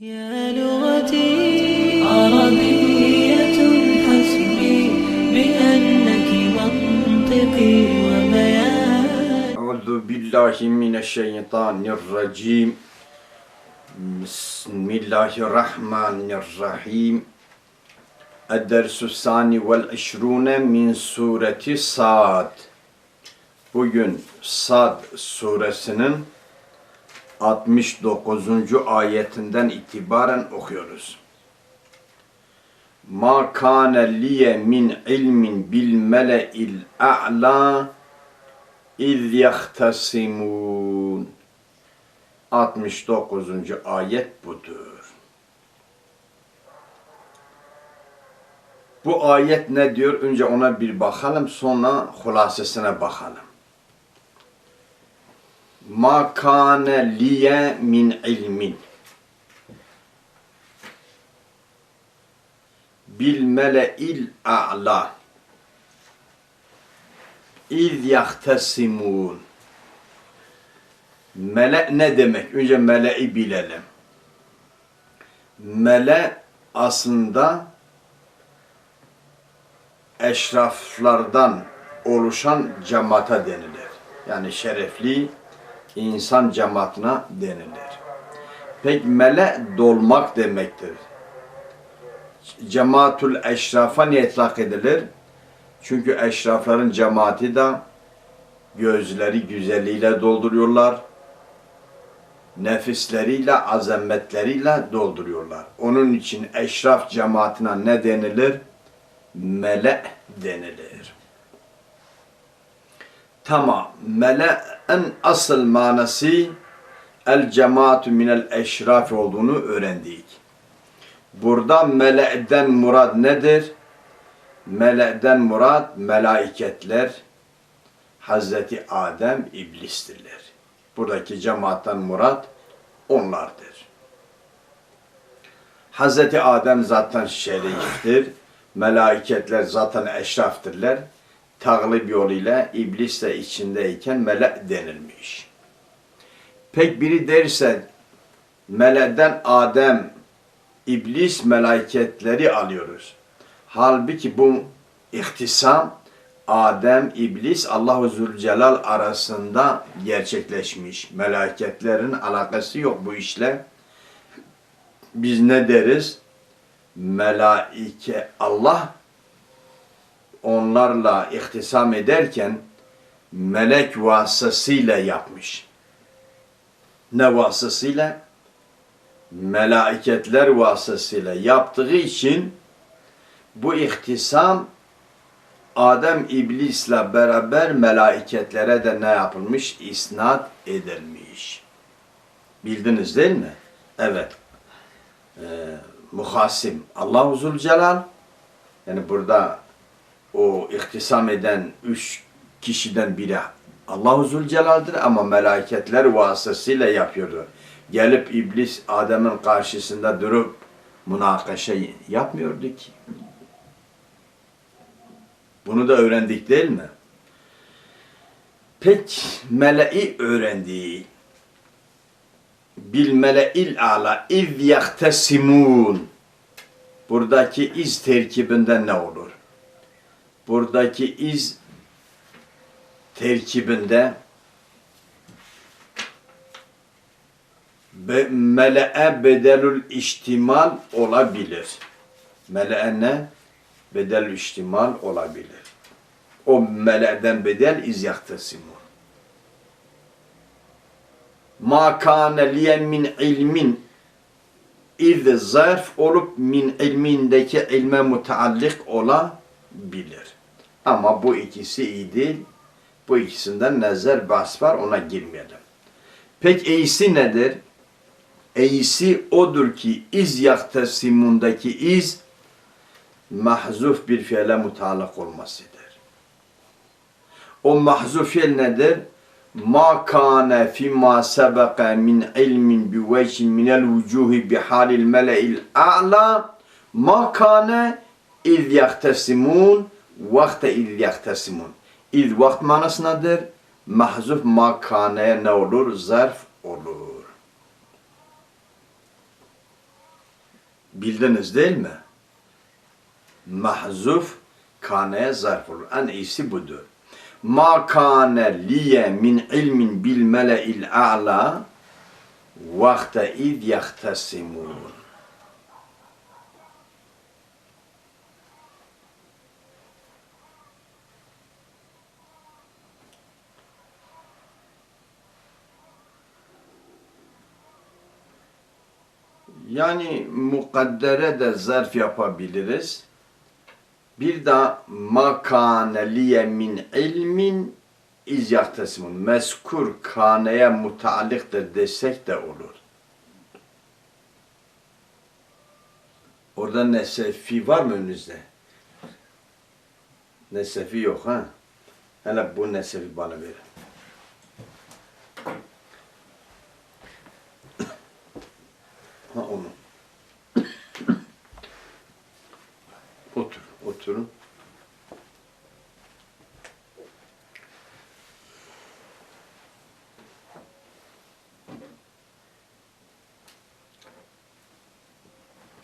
يا لغتي عربية حسبي بأنك منطقي وبيان أعوذ بالله من الشيطان الرجيم. بسم الله الرحمن الرحيم. الدرس الثاني والعشرون من سورة صاد. Bugün Sad suresinin 69. ayetinden itibaren okuyoruz. Ma kâne liye min ilmin bil mele'il a'la iz yahtasimun 69. ayet budur. Bu ayet ne diyor? Önce ona bir bakalım sonra hulasesine bakalım. Ma kâne liye min ilmin bil mele'il a'la İz yahtesimun Mele ne demek? Önce mele'i bilelim. Mele aslında eşraflardan oluşan cemaate denilir. Yani şerefli insan cemaatine denilir. Peki mele dolmak demektir. Cemaatul eşrafa niye itlak edilir? Çünkü eşrafların cemaati de gözleri güzelliğiyle dolduruyorlar. Nefisleriyle, azametleriyle dolduruyorlar. Onun için eşraf cemaatine ne denilir? Mele denilir. Tamam. Mele'en asıl manası el cemaatu minel eşraf olduğunu öğrendik. Burada mele'den murad nedir? Mele'den murad melaiketler, Hazreti Adem iblistirler. Buradaki cemaattan murad onlardır. Hazreti Adem zaten şeriftir. Melaiketler zaten eşraftırlar. Taglib yoluyla iblis de içindeyken melek denilmiş. Pek biri derse melekten Adem, iblis melaiketleri alıyoruz. Halbuki bu ihtisam Adem, iblis, Allah-u Zülcelal arasında gerçekleşmiş. Meleketlerin alakası yok bu işle. Biz ne deriz? Melaike Allah onlarla ihtisam ederken melek vasıtasıyla yapmış. Ne vasıtasıyla? Melaiketler vasıtasıyla yaptığı için bu ihtisam Adem iblisle beraber melaiketlere de ne yapılmış? İsnat edilmiş. Bildiniz değil mi? Evet. Ee, muhasim Allah-u Zülcelal yani burada o ihtisam eden üç kişiden biri Allah-u Zülcelal'dir ama meleketler vasıtasıyla yapıyordu. Gelip iblis Adem'in karşısında durup münakaşa yapmıyordu ki. Bunu da öğrendik değil mi? Pek mele'i öğrendi. Bil mele'il ala iz yahtesimun. Buradaki iz terkibinden ne olur? Buradaki iz terkibinde be, mele'e bedelül iştimal olabilir. Mele'e ne? Bedelül iştimal olabilir. O mele'den bedel iz yahtesimun. Ma kâne liye min ilmin iz zarf olup min ilmindeki ilme muteallik olabilir. Ama bu ikisi iyi değil. Bu ikisinden nezer bahs var ona girmeyelim. Peki iyisi nedir? İyisi odur ki iz yaktesimundaki iz mahzuf bir fiile mutalak olmasıdır. O mahzuf fiil nedir? Ma kana fi ma sebeka min ilmin bi vechin minel vucuhi bi halil mele'il a'la ma kana iz yahtesimun vakte iz yahtesimun. İz vakt manasındadır. Mahzuf makaneye ne olur? Zarf olur. Bildiniz değil mi? Mahzuf kaneye zarf olur. En iyisi budur. Ma kane liye min ilmin bil mele'il a'la vakte id yahtesimun. Yani mukaddere de zarf yapabiliriz. Bir de makane liye min ilmin iz yahtesimun. Meskur kaneye mutallıktır desek de olur. Orada nesefi var mı önünüzde? Nesefi yok ha? Hele bu nesefi bana verin.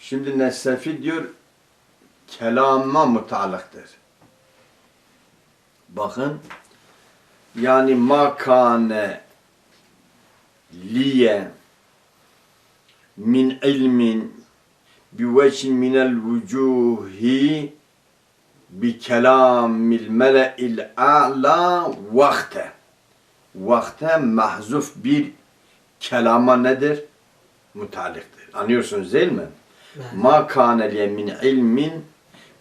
Şimdi Nesefi diyor kelama mutalaktır. Bakın yani makane liye min ilmin bi vecin minel vucuhi bi kelamil mele'il a'la vakte. Vakte mahzuf bir kelama nedir? Mutaliktir. Anlıyorsunuz değil mi? Ma kâne min ilmin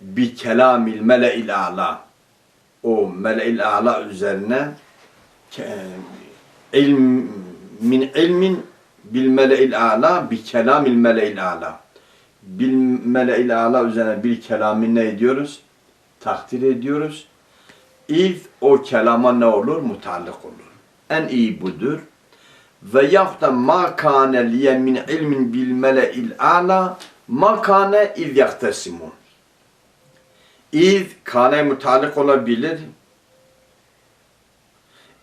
bi kelamil mele'il a'la. O mele'il a'la üzerine ilm min ilmin bil mele'il a'la bi kelamil mele'il a'la. Bil mele'il a'la üzerine bir kelamı ne ediyoruz? Takdir ediyoruz. İz o kelama ne olur? Mutallık olur. En iyi budur. Ve yahut da ma kâne min ilmin bil mele'il a'la ma kâne iz yahtesimun. İz kâne mutallık olabilir.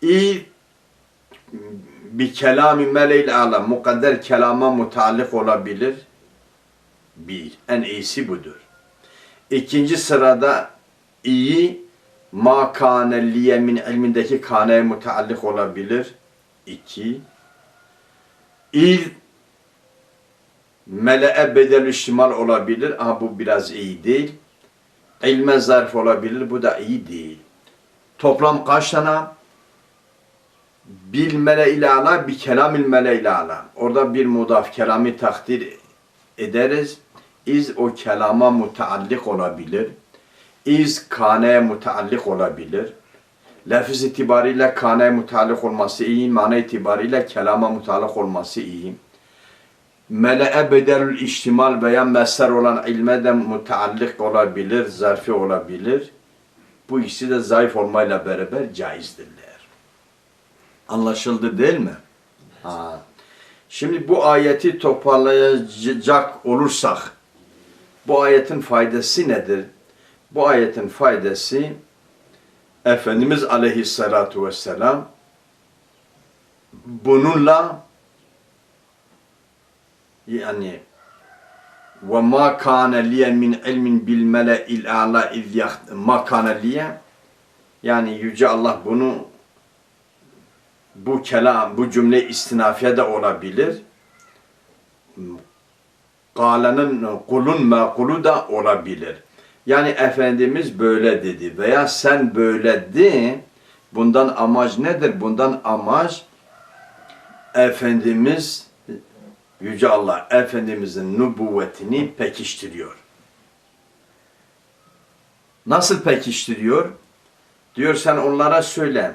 İz bir kelami meleğil ala mukadder kelama mutallık olabilir. Bir. En iyisi budur. İkinci sırada iyi ma kâne liye min ilmindeki kâneye mutallık olabilir. İki. İz mele'e bedel iştimal olabilir ama bu biraz iyi değil. İlme zarf olabilir. Bu da iyi değil. Toplam kaç tane? bil mele ilala bi kelamil mele ilala. Orada bir mudaf kelami takdir ederiz. İz o kelama mutaallik olabilir. İz kaneye mutaallik olabilir. Lafız itibariyle kaneye mutaallik olması iyi. Mana itibariyle kelama mutaallik olması iyi. Mele'e bedelül iştimal veya mesler olan ilme de mutaallik olabilir, zarfi olabilir. Bu ikisi de zayıf olmayla beraber caizdirler. Anlaşıldı değil mi? Ha. Şimdi bu ayeti toparlayacak olursak bu ayetin faydası nedir? Bu ayetin faydası Efendimiz aleyhissalatu vesselam bununla yani ve ma kana liye min ilmin bil mele'il a'la iz ma kana liye yani yüce Allah bunu bu kelam, bu cümle istinafiye de olabilir. Kâlenin kulun mekulu da olabilir. Yani Efendimiz böyle dedi veya sen böyle de bundan amaç nedir? Bundan amaç Efendimiz Yüce Allah Efendimizin nübüvvetini pekiştiriyor. Nasıl pekiştiriyor? Diyor sen onlara söyle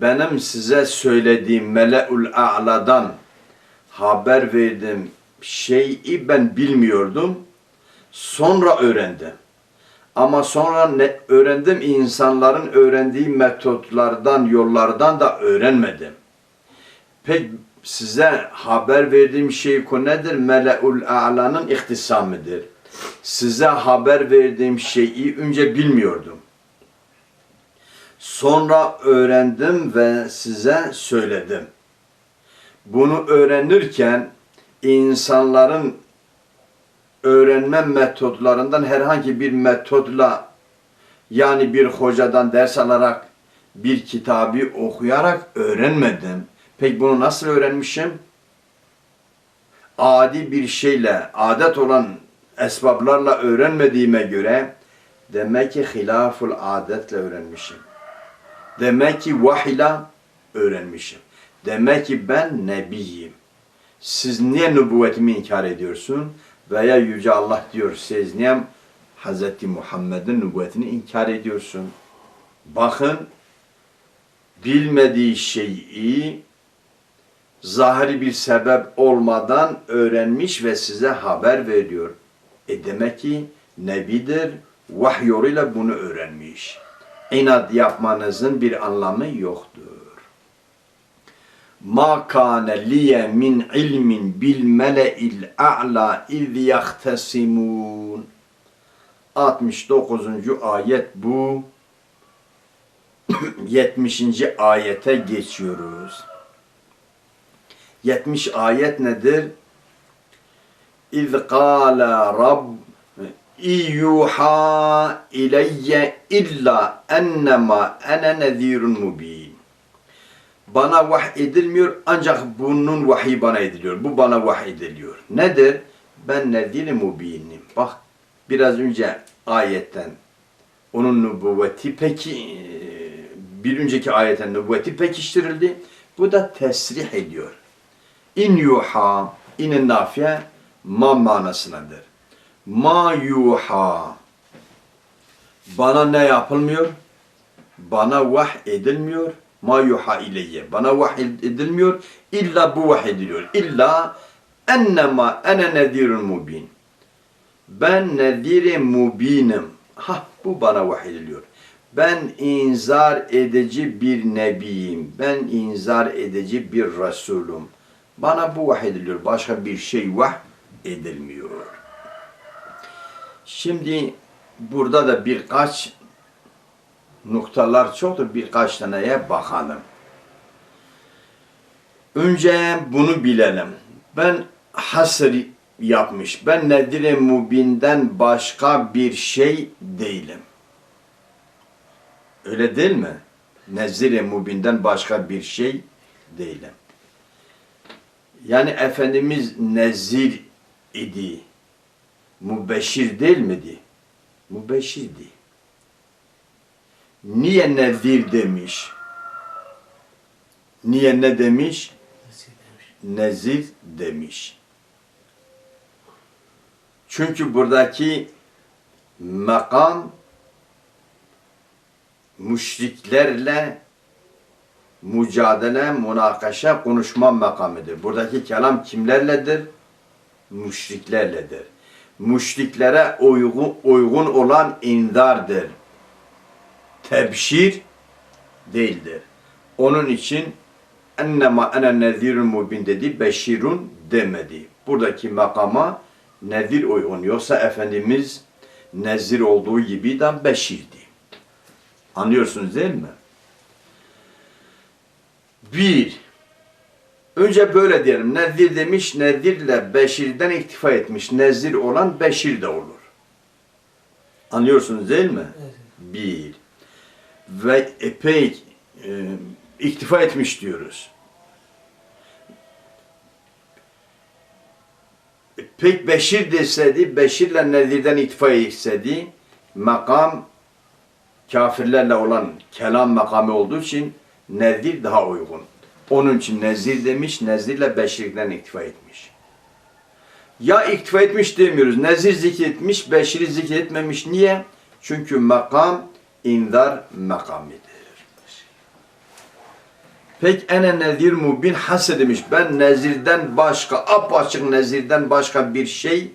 benim size söylediğim Mele'ül A'la'dan haber verdiğim şeyi ben bilmiyordum. Sonra öğrendim. Ama sonra ne öğrendim insanların öğrendiği metotlardan, yollardan da öğrenmedim. Pek size haber verdiğim şey konu nedir? Mele'ül A'la'nın ihtisamıdır. Size haber verdiğim şeyi önce bilmiyordum. Sonra öğrendim ve size söyledim. Bunu öğrenirken insanların öğrenme metodlarından herhangi bir metodla yani bir hocadan ders alarak bir kitabı okuyarak öğrenmedim. Peki bunu nasıl öğrenmişim? Adi bir şeyle, adet olan esbablarla öğrenmediğime göre demek ki hilaful adetle öğrenmişim. Demek ki vahiyle öğrenmişim. Demek ki ben nebiyim. Siz niye nübüvvetimi inkar ediyorsun? Veya Yüce Allah diyor siz niye Hz. Muhammed'in nübüvvetini inkar ediyorsun? Bakın bilmediği şeyi zahiri bir sebep olmadan öğrenmiş ve size haber veriyor. E demek ki Nebidir, vahiy yoluyla bunu öğrenmiş. İnat yapmanızın bir anlamı yoktur. Ma kâne liye min ilmin bil mele'il a'la iz yahtesimun. 69. ayet bu. 70. ayete geçiyoruz. 70 ayet nedir? İz qala rabb yuha ileyye illa ennema ene nezirun mubin. Bana vahiy edilmiyor ancak bunun vahiy bana ediliyor. Bu bana vahiy ediliyor. Nedir? Ben nezir mubinim. Bak biraz önce ayetten onun nübüvveti peki bir önceki ayetten nübüvveti pekiştirildi. Bu da tesrih ediyor. İn yuha, inin nafiye ma manasındadır. Ma yuha. Bana ne yapılmıyor? Bana vah edilmiyor. Ma yuha ileyye. Bana vah edilmiyor. İlla bu vah ediliyor. İlla ennema ene nedirun mubin. Ben nedir mubinim. Ha bu bana vah ediliyor. Ben inzar edici bir nebiyim. Ben inzar edici bir Resulüm. Bana bu vah ediliyor. Başka bir şey vah edilmiyor. Şimdi burada da birkaç noktalar çoktur. Birkaç taneye bakalım. Önce bunu bilelim. Ben hasır yapmış. Ben nedir mubinden başka bir şey değilim. Öyle değil mi? Nezir mubinden başka bir şey değilim. Yani Efendimiz nezir idi. Mubeşir değil miydi? Mubeşirdi. Niye nezir demiş? Niye ne demiş? Nezir demiş. Çünkü buradaki makam müşriklerle mücadele, münakaşa, konuşma makamıdır. Buradaki kelam kimlerledir? Müşriklerledir. Müşriklere uygun, uygun olan indardır. Tebşir değildir. Onun için ennema ene nezirun mubin dedi, beşirun demedi. Buradaki makama nezir uygun. Yoksa Efendimiz nezir olduğu gibi de beşirdi. Anlıyorsunuz değil mi? Bir, önce böyle diyelim. Nezir demiş, nezirle beşirden iktifa etmiş. Nezir olan beşir de olur. Anlıyorsunuz değil mi? Evet. Bir. Ve epey e, iktifa etmiş diyoruz. Pek Beşir deseydi, Beşir'le Nezir'den iktifa etseydi, makam kafirlerle olan kelam makamı olduğu için Nezir daha uygun. Onun için Nezir demiş, Nezir'le Beşir'den iktifa etmiş. Ya iktifa etmiş demiyoruz, Nezir zikretmiş, Beşir'i zikretmemiş. Niye? Çünkü makam indar makamidir. Pek ene nezir mubin hase demiş. Ben nezirden başka, apaçık nezirden başka bir şey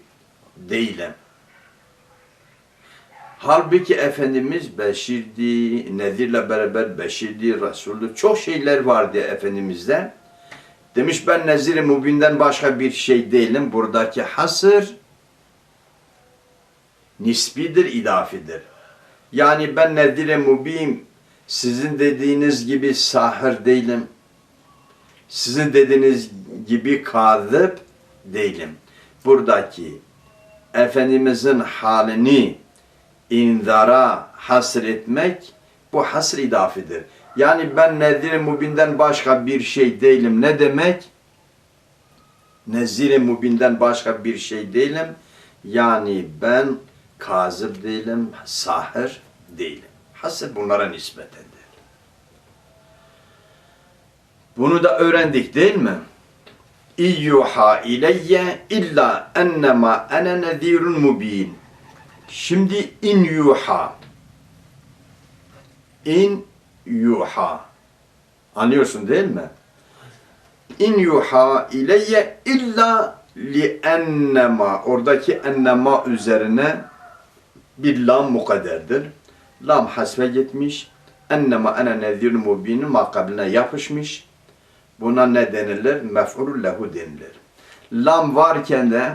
değilim. Halbuki Efendimiz Beşir'di, Nezir'le beraber Beşir'di, Resul'dü. Çok şeyler vardı Efendimiz'de. Demiş ben Nezir-i Mubin'den başka bir şey değilim. Buradaki hasır nisbidir, idafidir. Yani ben Nezir-i Mubin sizin dediğiniz gibi sahir değilim. Sizin dediğiniz gibi kazıp değilim. Buradaki Efendimizin halini indara hasretmek bu hasr idafedir. Yani ben nezir-i mubinden başka bir şey değilim. Ne demek? Nezir-i mubinden başka bir şey değilim. Yani ben kazıp değilim, sahir değilim. Hasr bunlara nispetendir. Bunu da öğrendik değil mi? İyyuha ileyye illa ennema ene nezirun mubin. Şimdi in yuha. İn yuha. Anlıyorsun değil mi? İn yuha ileyye illa li ennema. Oradaki ennema üzerine bir lam mukadderdir. Lam hasfe gitmiş. Ennema ene nezirun mubinin makabline yapışmış. Buna ne denilir? Mef'ulü lehu denilir. Lam varken de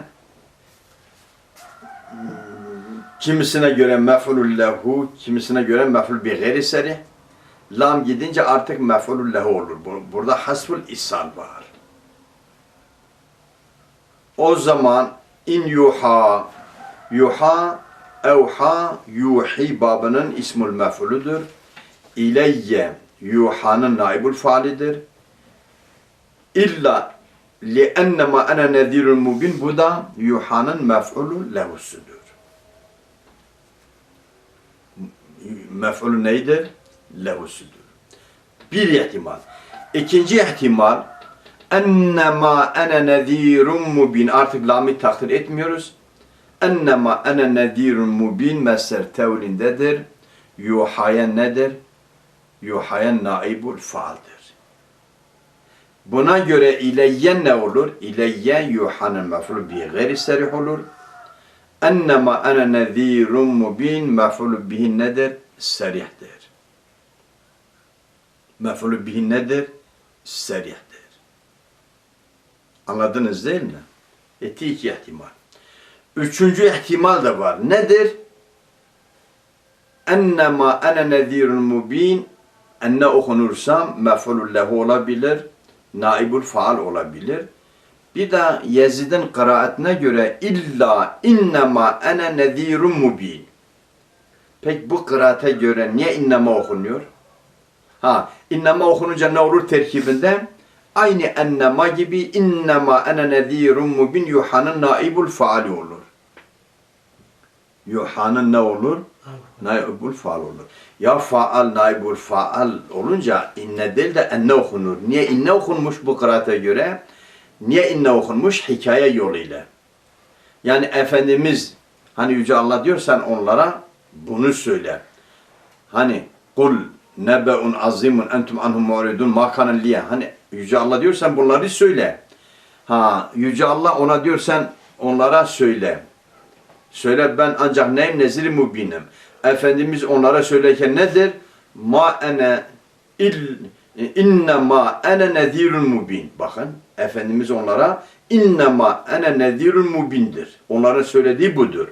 kimisine göre mef'ulü lehu, kimisine göre mef'ul bi gayri. Lam gidince artık mef'ulü lehu olur. Bu- Burada hasful ishal var. O zaman in yuha, yuha, evha, yuhi babının ismul mef'ulüdür. İleyye, yuhanın naibul faalidir. İlla li'ennema ana nezirun mubin bu da yuhanın mef'ulü lehusudur. Mef'ulü neydir? Lehusudur. Bir ihtimal. İkinci ihtimal ennema ana nezirun mubin artık lamı takdir etmiyoruz. Ennema ana nezirun mubin mesler tevlindedir. Yuhaya nedir? Yuhaya naibul faaldir. Buna göre ileyye ne olur? İleyye yuhanın mef'ul bi gayri serih olur. Ennema ana nezirun mubin mef'ul bihi nedir? Serihtir. Mef'ul bihi nedir? Serihtir. Anladınız değil mi? Etti iki ihtimal. Üçüncü ihtimal de var. Nedir? Ennema ana nezirun mubin enne okunursam mef'ulü lehu olabilir naibul faal olabilir. Bir de Yezid'in kıraatine göre illa innema ene nezirun mubin. Peki bu kıraate göre niye innema okunuyor? Ha, innema okununca ne olur terkibinde? Aynı ennema gibi innema ene nezirun mubin yuhanın naibul faali olur. Yuhanın ne olur? Naibul faal olur. Ya faal, naibul faal olunca inne değil de enne okunur. Niye inne okunmuş bu kıraate göre? Niye inne okunmuş? Hikaye yoluyla. Yani Efendimiz hani Yüce Allah diyor sen onlara bunu söyle. Hani kul nebe'un azimun entum anhum mu'ridun ma kana liye. Hani Yüce Allah diyor sen bunları söyle. Ha Yüce Allah ona diyor sen onlara söyle. Söyle ben ancak neyim nezir mubinim. Efendimiz onlara söylerken nedir? Ma ene il inne ma ene nezirun mubin. Bakın Efendimiz onlara inne ma ene nezirun mubindir. Onların söylediği budur.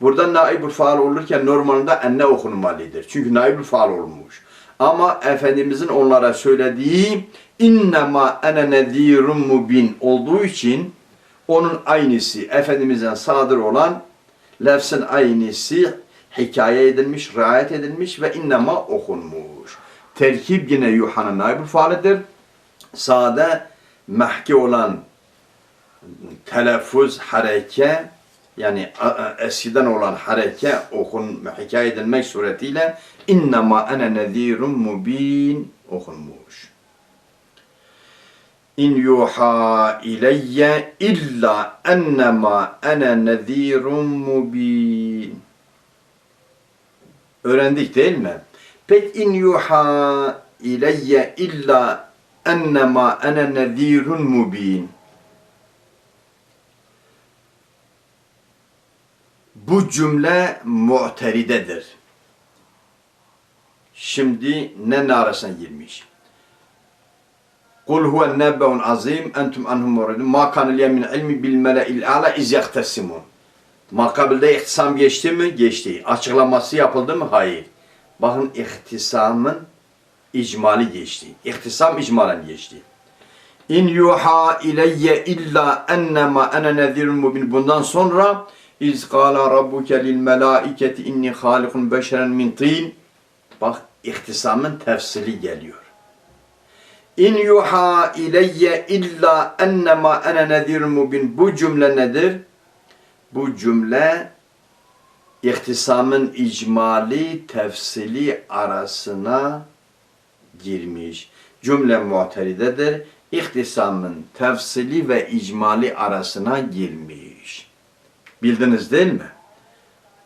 Burada naibul faal olurken normalde enne okunmalıdır. Çünkü naibul faal olmuş. Ama Efendimizin onlara söylediği inne ma ene nezirun mubin olduğu için onun aynısı Efendimiz'den sadır olan lefsin aynısı hikaye edilmiş, riayet edilmiş ve innema okunmuş. Terkib yine Yuhan'ın naibul faalidir. Sade mahki olan telaffuz, hareke yani eskiden olan hareke okun, hikaye edilmek suretiyle innema ene nezirun mubin okunmuş. İn yuha ileyye illa ennema ene nezirun mubin. Öğrendik değil mi? Pek in yuha ileyye illa ennema ene nezirun mubin. Bu cümle mu'teridedir. Şimdi ne arasına girmiş? Kul huve nebbeun azim entum anhum muridun ma kana liye min ilmi bil mele'il a'la iz yahtesimun. Makabilde ihtisam geçti mi? Geçti. Açıklaması yapıldı mı? Hayır. Bakın ihtisamın icmali geçti. İhtisam icmalen geçti. İn yuha ileyye illa ennema ene nezirun mubin. Bundan sonra İz kâle rabbuke lil melâiketi inni hâlikun beşeren min tin. Bak ihtisamın tefsili geliyor. İn yuha ileyye illa ennema ene nezirun mubin. Bu cümle nedir? Bu cümle ihtisamın icmali tefsili arasına girmiş. Cümle muteridedir. İhtisamın tefsili ve icmali arasına girmiş. Bildiniz değil mi?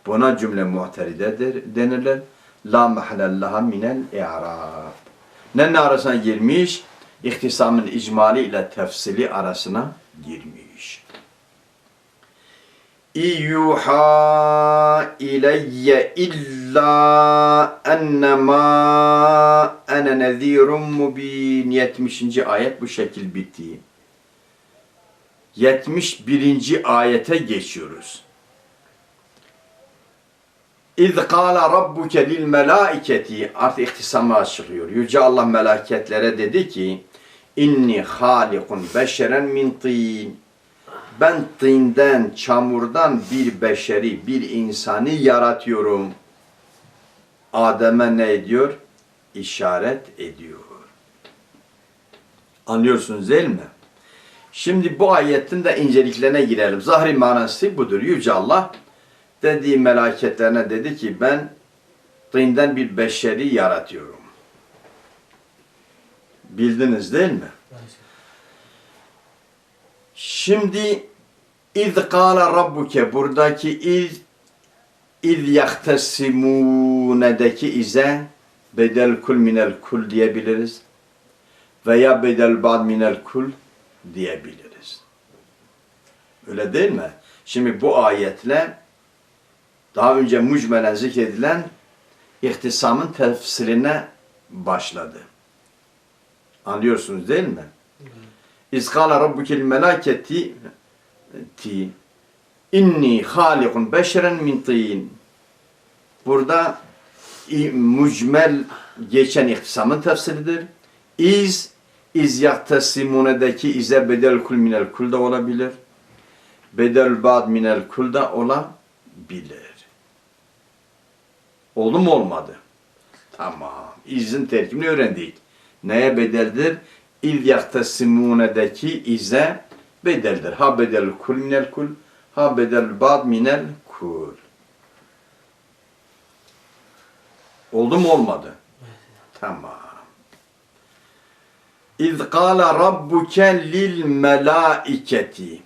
Buna cümle muteridedir denilir. La mahallellaha minel i'rab. Ne arasına girmiş? İhtisamın icmali ile tefsili arasına girmiş. İyyuha ileyye illa ennemâ ene nezîrun mubin. 70. ayet bu şekil bitti. 71. ayete geçiyoruz. İz kâle rabbuke lil melâiketi artık ihtisamı açıklıyor. Yüce Allah melaketlere dedi ki inni halikun beşeren min tin ben tinden, çamurdan bir beşeri, bir insanı yaratıyorum. Adem'e ne ediyor? İşaret ediyor. Anlıyorsunuz değil mi? Şimdi bu ayetin de inceliklerine girelim. Zahri manası budur. Yüce Allah dediği meleketlerine dedi ki ben tinden bir beşeri yaratıyorum. Bildiniz değil mi? Şimdi İz kâle rabbuke buradaki iz iz yahtesimunedeki ize bedel kul minel kul diyebiliriz. Veya bedel bad minel kul diyebiliriz. Öyle değil mi? Şimdi bu ayetle daha önce mucmelen zikredilen ihtisamın tefsirine başladı. Anlıyorsunuz değil mi? İz kâle rabbukel melâketi ti inni halikun beşeren min tin. Burada mucmel geçen ihtisamın tefsiridir. İz iz yahtesimunedeki ize bedel kul minel kul da olabilir. Bedel bad minel kul da olabilir. Oldu mu olmadı? Tamam. İzin terkibini öğrendik. Neye bedeldir? İz yahtesimunedeki ize bedeldir. Ha bedel kul minel kul, ha bedel bad minel kul. Oldu mu olmadı? Tamam. İz kâle rabbuke lil melâiketi.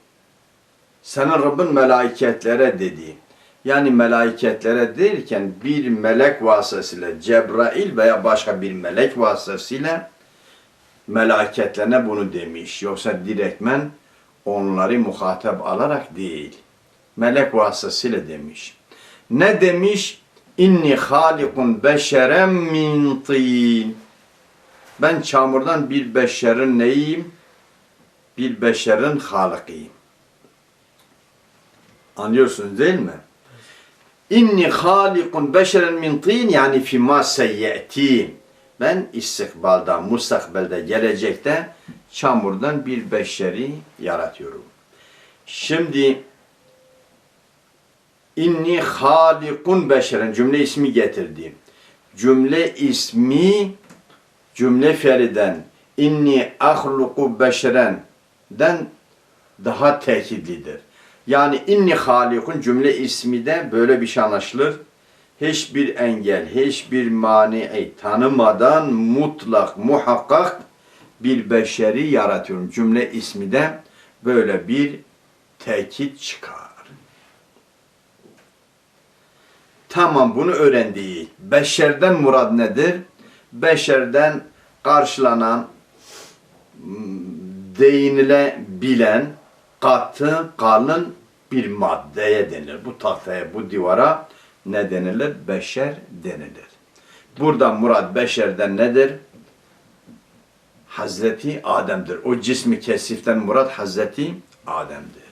Senin Rabbin melaiketlere dedi. Yani melaiketlere derken bir melek vasıtasıyla Cebrail veya başka bir melek vasıtasıyla melaketlerine bunu demiş. Yoksa direktmen onları muhatap alarak değil. Melek vasıtasıyla demiş. Ne demiş? İnni halikun beşeren min tin. Ben çamurdan bir beşerin neyim? Bir beşerin halikiyim. Anlıyorsunuz değil mi? İnni halikun beşeren min tin yani fima seyyetin. Ben istikbalda, mustakbelde, gelecekte çamurdan bir beşeri yaratıyorum. Şimdi inni halikun beşeren cümle ismi getirdim. Cümle ismi cümle feriden inni ahluku beşerenden daha tekidlidir. Yani inni halikun cümle ismi de böyle bir şey anlaşılır. Hiçbir engel, hiçbir mani tanımadan mutlak, muhakkak bir beşeri yaratıyorum. Cümle ismi de böyle bir tekit çıkar. Tamam bunu öğrendik. Beşerden murad nedir? Beşerden karşılanan, m, değinilebilen, katı, kalın bir maddeye denilir. Bu tahtaya, bu divara ne denilir? Beşer denilir. Burada murad beşerden nedir? Hazreti Adem'dir. O cismi kesiften murad Hazreti Adem'dir.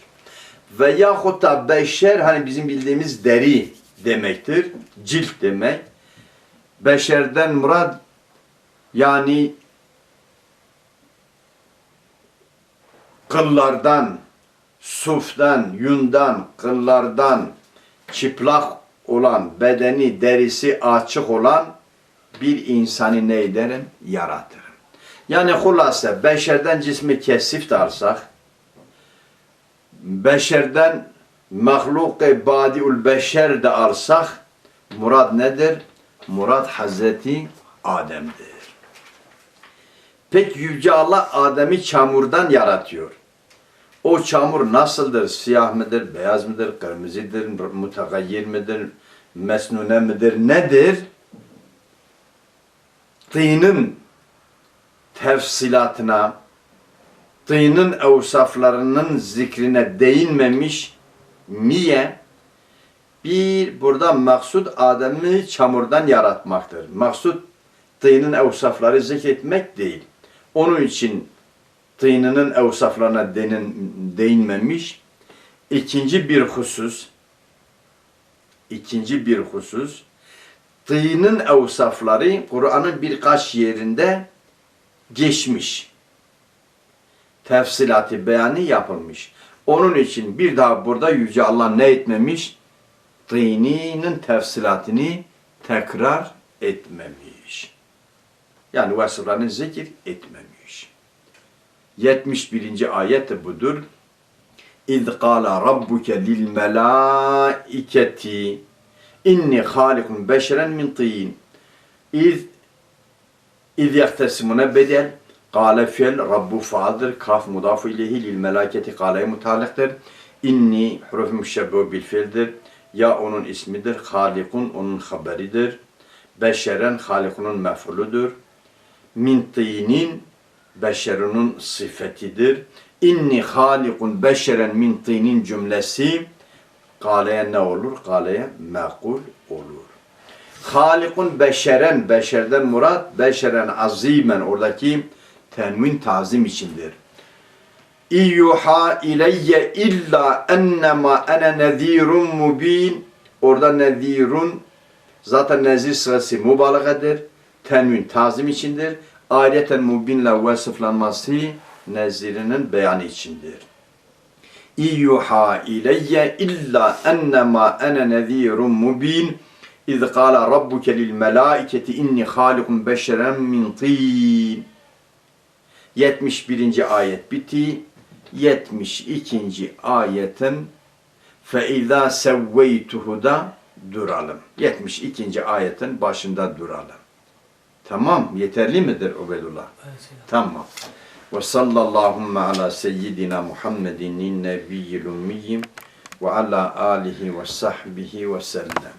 Ve yahut da beşer hani bizim bildiğimiz deri demektir. Cilt demek. Beşerden murad yani kıllardan, suftan, yundan, kıllardan çıplak olan, bedeni, derisi açık olan bir insanı ne ederim? Yaratırım. Yani hulasa beşerden cismi kesif de alsak, beşerden mahluk-ı badiül beşer de alsak, murad nedir? Murad Hazreti Adem'dir. Peki Yüce Allah Adem'i çamurdan yaratıyor. O çamur nasıldır? Siyah mıdır, beyaz mıdır, kırmızıdır, mutagayyir midir, mesnune midir, nedir? Tînin tefsilatına, tînin evsaflarının zikrine değinmemiş. Niye? Bir, burada maksud Adem'i çamurdan yaratmaktır. Maksud tînin evsafları zikretmek değil. Onun için tîninin evsaflarına denin, değinmemiş. İkinci bir husus, ikinci bir husus, tînin evsafları Kur'an'ın birkaç yerinde geçmiş. Tefsilatı beyanı yapılmış. Onun için bir daha burada Yüce Allah ne etmemiş? Tîninin tefsilatını tekrar etmemiş. Yani vasıflarını zikir etmemiş. 71. ayet budur. İz qala rabbuke lil melaiketi inni halikun beşeren min tin. İz İz yaktesimune bedel Kale fiil Rabbu faaldir. Kaf mudafu ileyhi lil melaketi kaleye mutaliktir. İnni hurufu müşebbehu bil fiildir. Ya onun ismidir. Halikun onun haberidir. Beşeren halikunun mef'uludur. Min tînin beşerunun sıfetidir. İnni halikun beşeren min tînin cümlesi kaleye ne olur? Kaleye mekul olur. Halikun beşeren, beşerden murat, beşeren azimen oradaki tenvin tazim içindir. İyyuha ileyye illa ennema ene nezirun mubin. Orada nezirun zaten nezir sırası mübalağadır. Tenvin tazim içindir. Ayrıca mubinle vasıflanması nezirinin beyanı içindir. İyyuha ileyye illa ennema ene nezirun mubin. İz kâle rabbuke lil melâiketi inni hâlikun beşeren min tîn. 71. ayet bitti. 72. ayetin izâ sevveytuhu da duralım. 72. ayetin başında duralım. Tamam, yeterli midir Ubedullah? Tamam. Ve sallallahu ala seyyidina Muhammedin nebiyyil ummiyim ve ala alihi ve sahbihi ve sellem.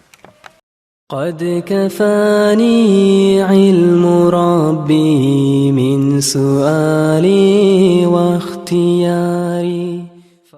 قد كفاني علم ربي من سؤالي واختياري